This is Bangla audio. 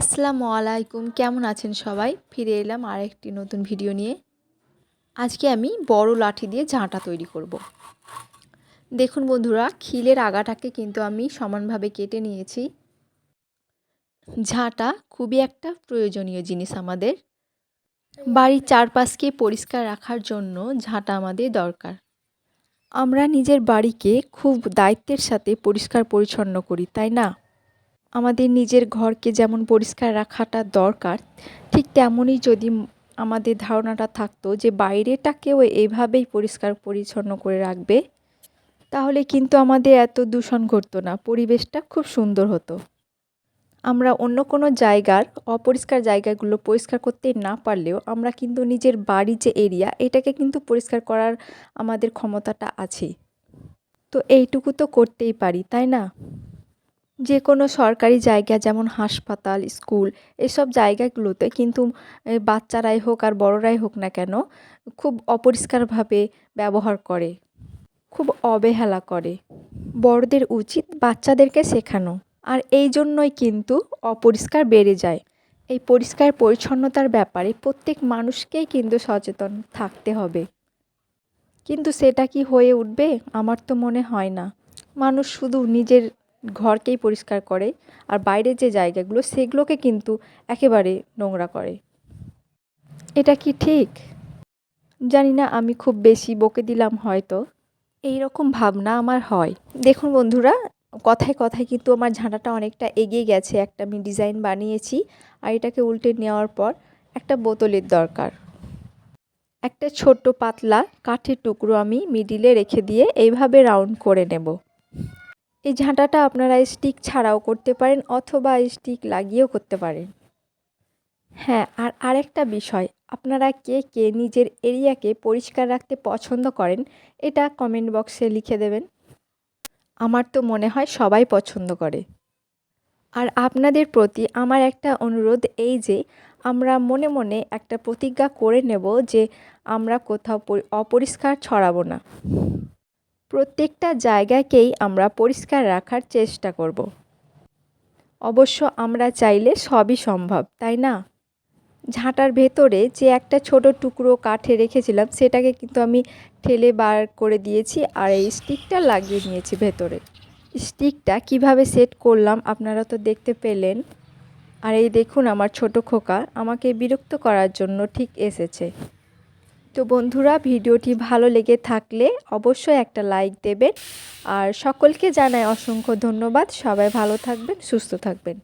আসসালামু আলাইকুম। কেমন আছেন সবাই? ফিরে এলাম আর একটি নতুন ভিডিও নিয়ে। আজকে আমি বড় লাঠি দিয়ে ঝাঁটা তৈরি করব। দেখুন বন্ধুরা, খিলের আগাটাকে কিন্তু আমি সমানভাবে কেটে নিয়েছি। ঝাঁটা খুবই একটা প্রয়োজনীয় জিনিস আমাদের। বাড়ির চারপাশকে পরিষ্কার রাখার জন্য ঝাঁটা আমাদের দরকার। আমরা নিজের বাড়িকে খুব দায়িত্বের সাথে পরিষ্কার পরিচ্ছন্ন করি, তাই না? আমাদের নিজের ঘরকে যেমন পরিষ্কার রাখাটা দরকার, ঠিক তেমনই যদি আমাদের ধারণাটা থাকতো যে বাইরেটাকেও এইভাবেই পরিষ্কার পরিচ্ছন্ন করে রাখবে, তাহলে কিন্তু আমাদের এত দূষণ ঘটতো না, পরিবেশটা খুব সুন্দর হতো। আমরা অন্য কোনো জায়গার অপরিষ্কার জায়গাগুলো পরিষ্কার করতে না পারলেও আমরা কিন্তু নিজের বাড়ির যে এরিয়া, এটাকে কিন্তু পরিষ্কার করার আমাদের ক্ষমতাটা আছে তো এইটুকু তো করতেই পারি, তাই না? যে কোনো সরকারি জায়গা, যেমন হাসপাতাল, স্কুল, এসব জায়গাগুলোতে কিন্তু বাচ্চারাই হোক আর বড়রাই হোক না কেন, খুব অপরিষ্কারভাবে ব্যবহার করে, খুব অবহেলা করে। বড়দের উচিত বাচ্চাদেরকে শেখানো, আর এই জন্যই কিন্তু অপরিষ্কার বেড়ে যায়। এই পরিষ্কার পরিচ্ছন্নতার ব্যাপারে প্রত্যেক মানুষকেই কিন্তু সচেতন থাকতে হবে। কিন্তু সেটা কি হয়ে উঠবে? আমার তো মনে হয় না। মানুষ শুধু নিজের ঘরকেই পরিষ্কার করে আর বাইরের যে জায়গাগুলো, সেগুলোকে কিন্তু একেবারে নোংরা করে। এটা কি ঠিক? জানি না, আমি খুব বেশি বকে দিলাম হয়তো। এই রকম ভাবনা আমার হয়। দেখুন বন্ধুরা, কথায় কথায় কিন্তু আমার ঝাঁটাটা অনেকটা এগিয়ে গেছে। একটা আমি ডিজাইন বানিয়েছি আর এটাকে উল্টে নেওয়ার পর একটা বোতলের দরকার। একটা ছোট্ট পাতলা কাঠের টুকরো আমি মিডিলে রেখে দিয়ে এইভাবে রাউন্ড করে নেব। এই ঝাঁটাটা আপনারা স্টিক ছাড়াও করতে পারেন অথবা স্টিক লাগিয়েও করতে পারেন। হ্যাঁ আর আরেকটা বিষয়, আপনারা কে কে নিজের এরিয়াকে পরিষ্কার রাখতে পছন্দ করেন, এটা কমেন্ট বক্সে লিখে দেবেন। আমার তো মনে হয় সবাই পছন্দ করে। আর আপনাদের প্রতি আমার একটা অনুরোধ এই যে, আমরা মনে মনে একটা প্রতিজ্ঞা করে নেব যে আমরা কোথাও অপরিষ্কার ছড়াবো না। প্রত্যেকটা জায়গাকেই আমরা পরিষ্কার রাখার চেষ্টা করব। অবশ্য আমরা চাইলে সবই সম্ভব, তাই না? ঝাঁটার ভেতরে যে একটা ছোট টুকরো কাঠে রেখেছিলাম, সেটাকে কিন্তু আমি ঠেলে বার করে দিয়েছি আর এই স্টিকটা লাগিয়ে নিয়েছি ভেতরে। স্টিকটা কীভাবে সেট করলাম আপনারা তো দেখতে পেলেন। আর এই দেখুন আমার ছোট খোকা, আমাকে বিরক্ত করার জন্য ঠিক এসেছে। তো বন্ধুরা, ভিডিওটি ভালো লেগে থাকলে অবশ্যই একটা লাইক দেবেন। আর সকলকে জানায় অসংখ্য ধন্যবাদ। সবাই ভালো থাকবেন, সুস্থ থাকবেন।